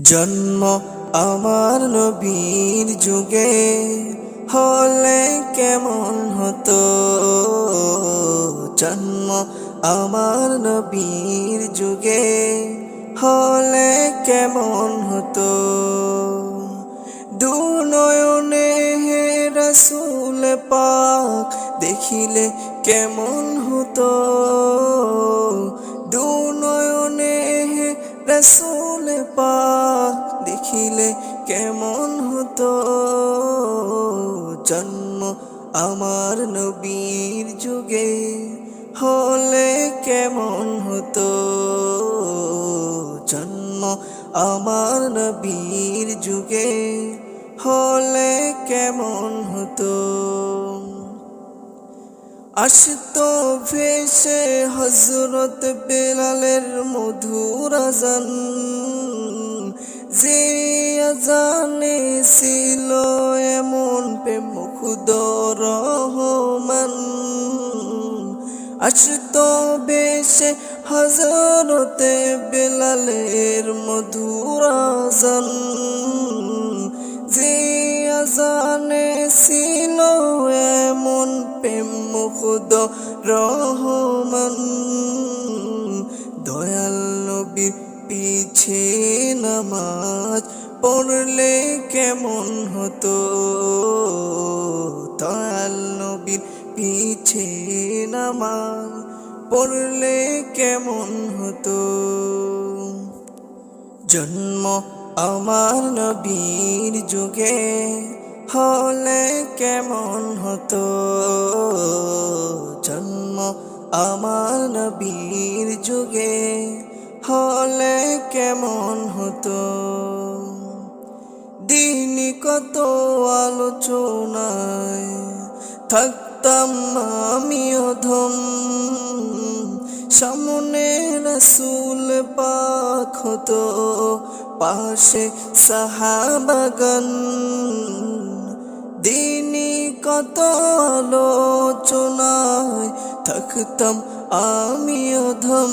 জন্ম আমার নবীর যুগে হলে কেমন হতো? জন্ম আমার নবীর যুগে হলে কেমন হতো? দু নয়নে হে রসুল পাক দেখিলে কেমন হতো? দু নয়নে হে রসুল পাক দেখিলে কেমন হতো? জন্ম আমার নবীর যুগে হলে কেমন হতো? জন্ম আমার নবীর যুগে হলে কেমন হতো? আসতো ভেসে হজরত বেলালের মধুর আজান যে আজানে ছিল এমন প্রেম খুদ রহমান। আসতো বেশে হজরতে বেলালের মধুর আজান। যে ছিল এমন প্রেম মুখদ রহমান। দয়াল নবীর পিছে নামাজ পড়লে কেমন হতো? তাল নবীর পিছে নামাজ পড়লে কেমন হতো? জন্ম আমার নবীর যুগে হলে কেমন হতো? জন্ম আমার নবীর যুগে হলে কেমন হতো? দিনই কত আলোচনায় থাকতাম আমি অধম সামনে রসুল পাক হতো, পাশে সাহাবাগান। দিনই কত আলোচনায় থাকতাম আমি অধম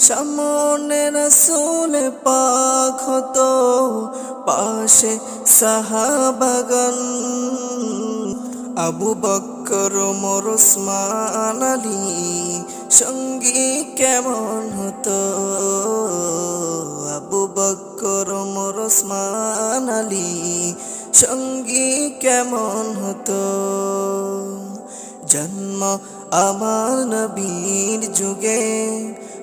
সামনে রসুল পাক হতো পাশে সাহাবাগান। আবু বক্কর মোর ওসমান আলী সঙ্গী কেমন হতো? আবু বক্কর মোর ওসমান আলী সঙ্গী কেমন হতো? জন্ম আমার নবীর যুগে